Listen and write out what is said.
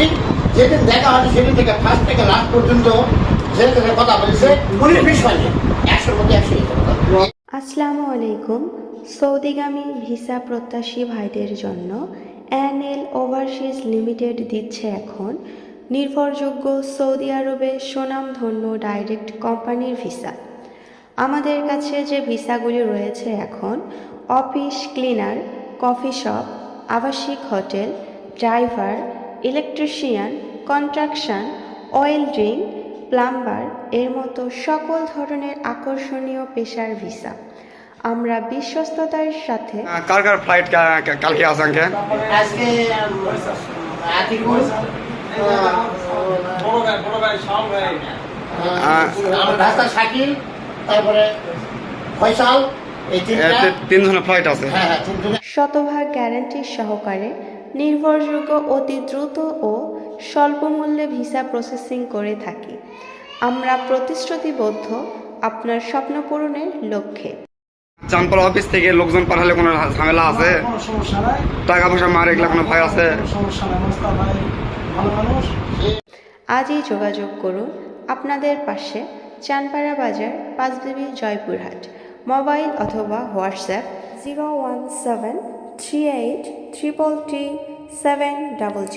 রোগীর যেদিন দেখা হয়নি সেদিন থেকে ফার্স্ট থেকে লাস্ট পর্যন্ত ছেলে থেকে কথা বলেছে উনিশ বিশ হয়নি একশোর মধ্যে একশো আসসালামু আলাইকুম। সৌদিগামী ভিসা প্রত্যাশী ভাইদের জন্য এনএল ওভারসিজ লিমিটেড দিচ্ছে এখন। নির্ভরযোগ্য সৌদি আরবে সুনামধন্য ডাইরেক্ট কোম্পানির ভিসা। আমাদের কাছে যে ভিসাগুলি রয়েছে এখন, অফিস ক্লিনার, কফি শপ, আবাসিক hotel, driver electrician construction oil drink plumber এর মতো সকল ধরনের আকর্ষণীয় পেশার ভিসা আমরা বিশ্বস্ততার সাথে কার কার ফ্লাইট কালকে আঙ্কে? আজকে আতিকুল। আমার রাস্তা শাকিল তারপরে ফয়সাল এই তিনটা। তিন ধরনের ফ্লাইট আছে। হ্যাঁ হ্যাঁ তিনজনে শতভাগ গ্যারান্টি সহকারে নির্ভরযোগ্য অতি দ্রুত ও স্বল্প মূল্যে ভিসা প্রসেসিং করে থাকি। আমরা প্রতিশ্রুতিবদ্ধ আপনার স্বপ্ন পূরণের লক্ষ্যে। চানপাল অফিস থেকে লোকজন পাঠালে কোনো ঝামেলা আছে? টাকা পয়সা মার এগুলা কোনো ভয় আছে? আজই যোগাযোগ করুন আপনাদের পাশে চানপাড়া বাজার পাঁচবিবি জয়পুরহাট। মোবাইল অথবা WhatsApp zero one seven three eight triple three seven double zero